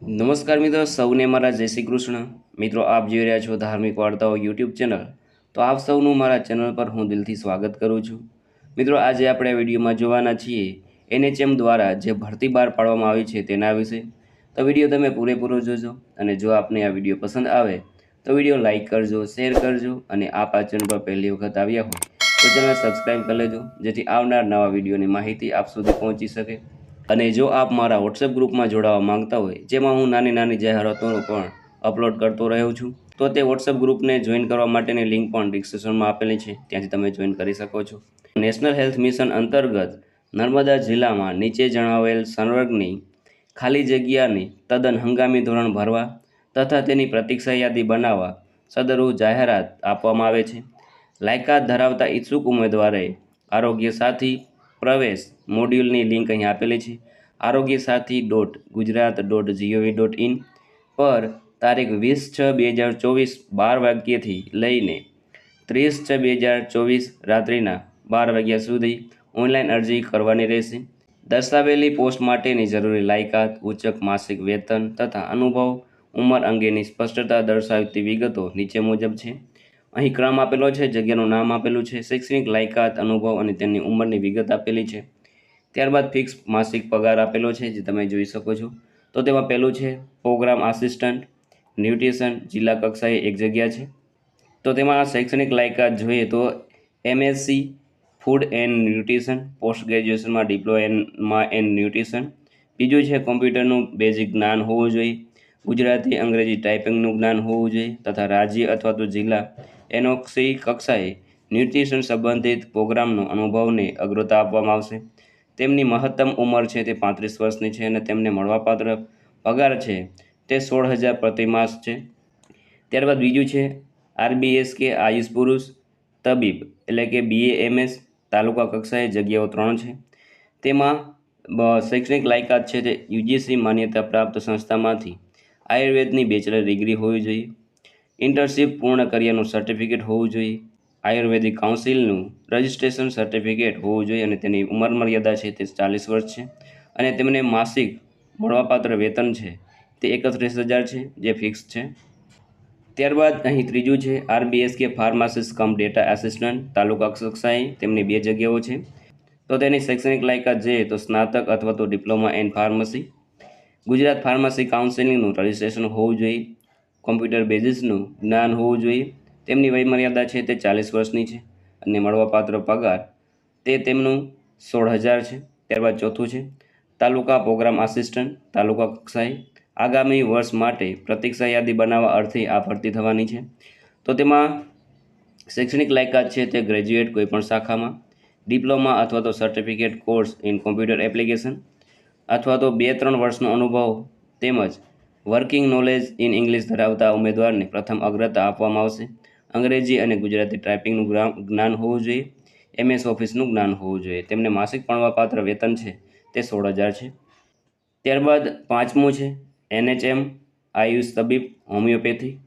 નમસ્કાર મિત્રો, સૌને મારા જય શ્રી કૃષ્ણ. મિત્રો, આપ જોઈ રહ્યા છો ધાર્મિક વાર્તાઓ યુટ્યુબ ચેનલ. તો આપ સૌનું મારા ચેનલ પર હું દિલથી સ્વાગત કરું છું. મિત્રો, આજે આપણે વિડીયોમાં જોવાના છીએ એનએચએમ દ્વારા જે ભરતી બહાર પાડવામાં આવી છે તેના વિશે. તો વીડિયો તમે પૂરેપૂરો જોજો અને જો આપને આ વીડિયો પસંદ આવે, તો વીડિયો લાઇક કરજો, શેર કરજો અને આપ આ ચેનલ પર પહેલી વખત આવ્યા હોય, તો ચેનલ સબસ્ક્રાઈબ કરી લેજો, જેથી આવનાર નવા વિડીયોની માહિતી આપ સુધી પહોંચી શકે. અને જો આપ મારા વોટ્સએપ ગ્રુપમાં જોડાવા માંગતા હોય, જેમાં હું નાની નાની જાહેરાતોનો પણ અપલોડ કરતો રહ્યો છું, તો તે વોટ્સએપ ગ્રુપને જોઈન કરવા માટેની લિંક પણ ડિસ્ક્રિપ્શનમાં આપેલી છે. ત્યાંથી તમે જોઈન કરી શકો છો. નેશનલ હેલ્થ મિશન અંતર્ગત નર્મદા જિલ્લામાં નીચે જણાવેલ સંવર્ગની ખાલી જગ્યાની તદ્દન હંગામી ધોરણ ભરવા તથા તેની પ્રતીક્ષા યાદી બનાવવા સદરુ જાહેરાત આપવામાં આવે છે. લાયકાત ધરાવતા ઈચ્છુક ઉમેદવારે આરોગ્ય સાથી પ્રવેશ મોડ્યુલની લિંક અહીં આપેલી છે. Arogya Sathi dot Gujarat dot GOV dot in પર તારીખ વીસ છ બે હજાર ચોવીસ બાર વાગ્યેથી લઈને ત્રીસ છ બે હજાર ચોવીસ રાત્રિના બાર વાગ્યા સુધી ઓનલાઈન અરજી કરવાની રહેશે. દર્શાવેલી પોસ્ટ માટેની જરૂરી લાયકાત, ઉચ્ચક માસિક વેતન તથા અનુભવ, ઉંમર અંગેની સ્પષ્ટતા દર્શાવતી વિગતો નીચે મુજબ છે. અહીં ક્રમ આપેલો છે, જગ્યાનું નામ આપેલું છે, શૈક્ષણિક લાયકાત, અનુભવ અને તેની ઉંમરની વિગત આપેલી છે. ત્યારબાદ ફિક્સ માસિક પગાર આપેલો છે, જે તમે જોઈ શકો છો. તો તેમાં પહેલું છે, પ્રોગ્રામ આસિસ્ટન્ટ, ન્યુટ્રિશન, જિલ્લા કક્ષાએ એક જગ્યા છે. તો તેમાં શૈક્ષણિક લાયકાત જોઈએ તો MSc, food and nutrition, post ગ્રેજ્યુએશનમાં ડિપ્લોમાં એન્ડ ન્યુટ્રિશન. બીજું છે, કોમ્પ્યુટરનું બેઝિક જ્ઞાન હોવું જોઈએ. ગુજરાતી અંગ્રેજી ટાઈપિંગનું જ્ઞાન હોવું જોઈએ તથા રાજ્ય અથવા તો જિલ્લા એનોક્સી કક્ષાએ ન્યુટ્રિશન સંબંધિત પ્રોગ્રામનો અનુભવને અગ્રતા આપવામાં આવશે. તેમની મહત્તમ ઉંમર છે તે પાંત્રીસ વર્ષની છે અને તેમને મળવાપાત્ર પગાર છે તે સોળ હજાર પ્રતિમાસ છે. ત્યારબાદ બીજું છે, આરબીએસ કે આયુષ પુરુષ, તબીબ, એટલે કે બીએ એમએસ તાલુકા કક્ષાએ જગ્યાઓ ત્રણ છે. તેમાં શૈક્ષણિક લાયકાત છે તે યુજીસી માન્યતા પ્રાપ્ત સંસ્થામાંથી આયુર્વેદની બેચલર ડિગ્રી હોવી જોઈએ. ઇન્ટર્નશીપ પૂર્ણ કર્યાનું સર્ટિફિકેટ હોવું જોઈએ. આયુર્વેદિક કાઉન્સિલનું રજિસ્ટ્રેશન સર્ટિફિકેટ હોવું જોઈએ અને તેની ઉંમર મર્યાદા છે તે ચાલીસ વર્ષ છે. અને તેમને માસિક મળવાપાત્ર વેતન છે તે એકત્રીસ હજાર છે, જે ફિક્સ છે. ત્યારબાદ અહીં ત્રીજું છે આરબીએસ કે pharmacist cum data assistant, taluka કક્ષાએ તેમની બે જગ્યાઓ છે. તો તેની શૈક્ષણિક લાયકાત જોઈએ તો સ્નાતક અથવા તો diploma and pharmacy. Gujarat pharmacy કાઉન્સિલિંગનું registration હોવું જોઈએ. કોમ્પ્યુટર બેઝિસનું જ્ઞાન હોવું જોઈએ. તેમની વયમર્યાદા છે તે ચાલીસ વર્ષની છે અને મળવાપાત્ર પગાર તે તેમનું સોળ હજાર છે. ત્યારબાદ ચોથું છે, તાલુકા પ્રોગ્રામ આસિસ્ટન્ટ, તાલુકા કક્ષાએ આગામી વર્ષ માટે પ્રતીક્ષા યાદી બનાવવા અર્થે આ ભરતી થવાની છે. તો તેમાં શૈક્ષણિક લાયકાત છે તે ગ્રેજ્યુએટ કોઈપણ શાખામાં, ડિપ્લોમા અથવા તો certificate course in computer application અથવા તો બે ત્રણ વર્ષનો અનુભવ તેમજ વર્કિંગ નોલેજ ઇન ઇંગ્લિશ ધરાવતા ઉમેદવારને પ્રથમ અગ્રતા આપવામાં આવશે. અંગ્રેજી અને ગુજરાતી ટાઈપિંગનું જ્ઞાન હોવું જોઈએ. એમએસ ઓફિસનું જ્ઞાન હોવું જોઈએ. તેમને માસિક મળવાપાત્ર વેતન છે તે સોળ હજાર છે. ત્યારબાદ પાંચમું છે એનએચએમ, આયુષ તબીબ, હોમિયોપેથી.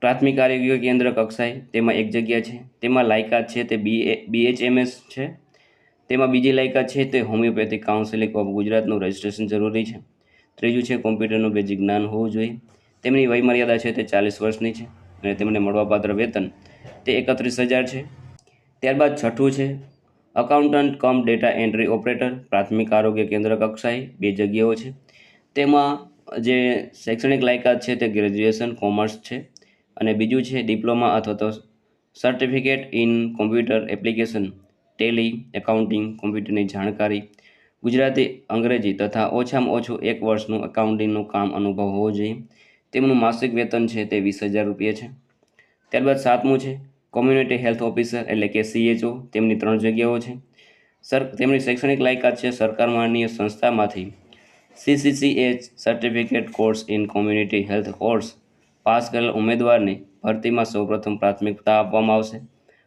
પ્રાથમિક આરોગ્ય કેન્દ્ર કક્ષાએ તેમાં એક જગ્યા છે. તેમાં લાયકાત છે તે બી બીએચએમએસ છે. તેમાં બીજી લાયકાત છે તે હોમિયોપેથિક કાઉન્સિલિંગ ઓફ ગુજરાતનું રજિસ્ટ્રેશન જરૂરી છે. ત્રીજું છે, કોમ્પ્યુટરનું બેઝિક જ્ઞાન હોવું જોઈએ. તેમની વયમર્યાદા છે તે ચાલીસ વર્ષની છે અને તેમને મળવાપાત્ર વેતન તે એકત્રીસ હજાર છે. ત્યારબાદ છઠ્ઠું છે accountant cum data entry operator પ્રાથમિક આરોગ્ય કેન્દ્ર કક્ષાએ બે જગ્યાઓ છે. તેમાં જે શૈક્ષણિક લાયકાત છે તે ગ્રેજ્યુએશન કોમર્સ છે અને બીજું છે ડિપ્લોમા અથવા તો certificate in computer application Tally accounting કોમ્પ્યુટરની જાણકારી ગુજરાતી, અંગ્રેજી તથા ઓછામાં ઓછું એક વર્ષનું એકાઉન્ટિંગનું કામ અનુભવ હોવો જોઈએ. તેમનું માસિક વેતન છે તે વીસ હજાર રૂપિયા છે. ત્યારબાદ સાતમું છે કોમ્યુનિટી હેલ્થ ઓફિસર એટલે કે સીએચઓ તેમની ત્રણ જગ્યાઓ છે. સર, તેમની શૈક્ષણિક લાયકાત છે સરકાર માન્ય સંસ્થામાંથી. CCCH certificate course in community health course pass કરેલ ઉમેદવારને ભરતીમાં સૌપ્રથમ પ્રાથમિકતા આપવામાં આવશે.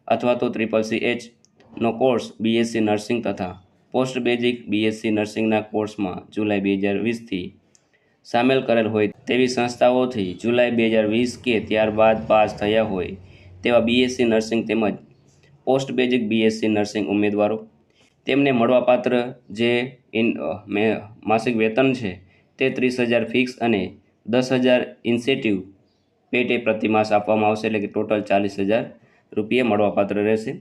અથવા તો ત્રિપલ સી એચનો કોર્સ બીએસસી નર્સિંગ તથા પોસ્ટ બેઝિક બીએસસી નર્સિંગના કોર્સમાં જુલાઈ બે હજાર વીસથી સામેલ કરેલ હોય તેવી સંસ્થાઓથી જુલાઈ બે હજાર વીસ કે ત્યારબાદ પાસ થયા હોય તેવા બીએસસી નર્સિંગ તેમજ પોસ્ટ બેઝિક બીએસસી નર્સિંગ ઉમેદવારો. તેમને મળવાપાત્ર જે ઇન માસિક વેતન છે તે ત્રીસ હજાર ફિક્સ અને દસ હજાર ઇન્સેટિવ પેટે પ્રતિમાસ આપવામાં આવશે એટલે કે ટોટલ ચાલીસ હજાર રૂપિયા મળવાપાત્ર રહેશે.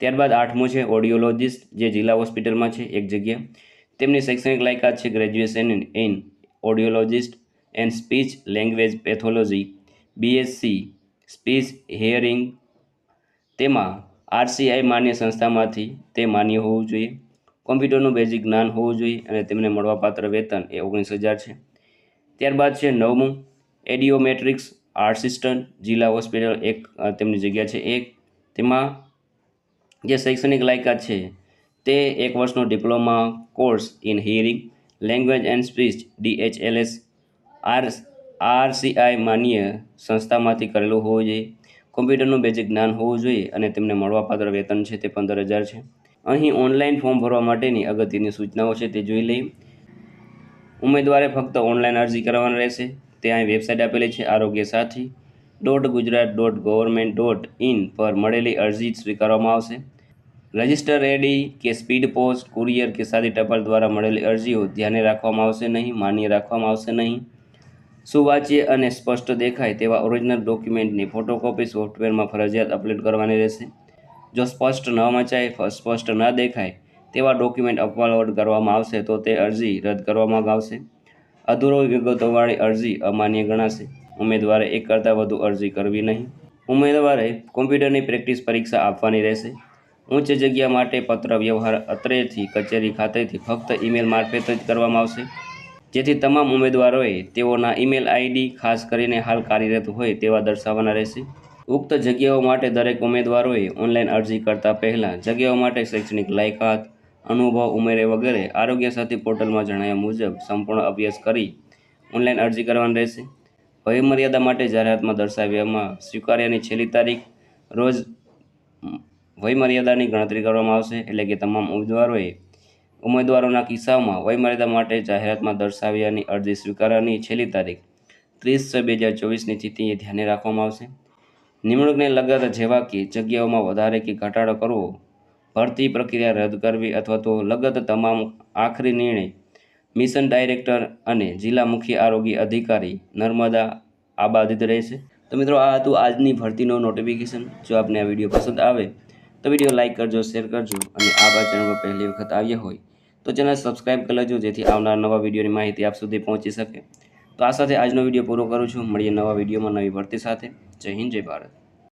ત્યારબાદ આઠમું છે ઓડિયોલોજિસ્ટ જે જિલ્લા હોસ્પિટલમાં છે, એક જગ્યા. તેમની શૈક્ષણિક લાયકાત છે graduation in audiologist and speech language pathology BSc speech hearing તેમાં આરસીઆઈ માન્ય સંસ્થામાંથી તે માન્ય હોવું જોઈએ. કોમ્પ્યુટરનું બેઝિક જ્ઞાન હોવું જોઈએ અને તેમને મળવાપાત્ર વેતન એ ઓગણીસ હજાર છે. ત્યારબાદ છે નવમું એડિયોમેટ્રિક્સ આર્ટસિસ્ટન્ટ જિલ્લા હોસ્પિટલ એક તેમની જગ્યા છે એક. તેમાં જે શૈક્ષણિક લાયકાત છે, તે એક વર્ષનો diploma course in hearing language and speech, DHLS, R, RCI માન્ય સંસ્થામાંથી કરેલું હોવું જોઈએ. કોમ્પ્યુટરનું બેઝિક જ્ઞાન હોવું જોઈએ અને તેમને મળવાપાત્ર વેતન છે તે પંદર હજાર છે. અહીં ઓનલાઈન ફોર્મ ભરવા માટેની અગત્યની સૂચનાઓ છે તે જોઈ લઈએ. ઉમેદવારે ફક્ત ઓનલાઈન અરજી કરવાની રહેશે. ત્યાં વેબસાઇટ આપેલી છે Arogya Sathi. Dot Gujarat dot government dot in પર મળેલી અરજી સ્વીકારવામાં આવશે. રજિસ્ટર એડી કે સ્પીડ પોસ્ટ કુરિયર કે સાદી ટપાલ દ્વારા મળેલી અરજીઓ ધ્યાને રાખવામાં આવશે નહીં, માન્ય રાખવામાં આવશે નહીં. સુવાચ્ય અને સ્પષ્ટ દેખાય તેવા ઓરિજિનલ ડોક્યુમેન્ટની ફોટોકોપી સોફ્ટવેરમાં ફરજિયાત અપલોડ કરવાની રહેશે. જો સ્પષ્ટ ન મચાય સ્પષ્ટ ન દેખાય તેવા ડોક્યુમેન્ટ અપલોડ કરવામાં આવશે તો તે અરજી રદ કરવામાં આવશે. અધૂરો વિગતોવાળી અરજી અમાન્ય ગણાશે. ઉમેદવારે એક કરતાં વધુ અરજી કરવી નહીં. ઉમેદવારે કોમ્પ્યુટરની પ્રેક્ટિસ પરીક્ષા આપવાની રહેશે. ઉચ્ચ જગ્યા માટે પત્ર વ્યવહાર અત્રેથી કચેરી ખાતેથી ફક્ત ઈમેલ મારફત જ કરવામાં આવશે. જેથી તમામ ઉમેદવારોએ તેઓના ઈમેલ આઈડી ખાસ કરીને હાલ કાર્યરત હોય તેવા દર્શાવવાના રહેશે. ઉક્ત જગ્યાઓ માટે દરેક ઉમેદવારોએ ઓનલાઈન અરજી કરતા પહેલાં જગ્યાઓ માટે શૈક્ષણિક લાયકાત, અનુભવ ઉમેરે વગેરે આરોગ્ય સાથી પોર્ટલમાં જણાવ્યા મુજબ સંપૂર્ણ અભ્યાસ કરી ઓનલાઈન અરજી કરવાની રહેશે. વયમર્યાદા માટે જાહેરાતમાં દર્શાવ્યામાં સ્વીકાર્યાની છેલ્લી તારીખ રોજ વયમર્યાદાની ગણતરી કરવામાં આવશે એટલે કે તમામ ઉમેદવારોએ ઉમેદવારોના કિસ્સામાં વયમર્યાદા માટે જાહેરાતમાં દર્શાવ્યાની અરજી સ્વીકારવાની છેલ્લી તારીખ ત્રીસ છ બે હજાર ચોવીસની સ્થિતિએ ધ્યાને રાખવામાં આવશે. નિમણૂકને લગત જેવા કે જગ્યાઓમાં વધારે કે ઘટાડો કરવો, ભરતી પ્રક્રિયા રદ કરવી અથવા તો લગત તમામ આખરી નિર્ણય મિશન ડાયરેક્ટર અને જિલ્લા મુખ્ય આરોગ્ય અધિકારી નર્મદા આબાધિત રહેશે. તો મિત્રો, આ હતું આજની ભરતીનો નોટિફિકેશન જો આપને આ વીડિયો પસંદ આવે તો વીડિયો લાઇક કરજો, શેર કરજો અને આ ચેનલ પર પહેલી વખત આવ્યા હોય તો ચેનલ સબસ્ક્રાઈબ કરી લેજો જેથી આવનાર નવા વિડીયોની માહિતી આપ સુધી પહોંચી શકે. તો આ સાથે આજનો વીડિયો પૂરો કરું છું. મળીએ નવા વિડીયોમાં નવી ભરતી સાથે. જય હિન્દ, જય ભારત.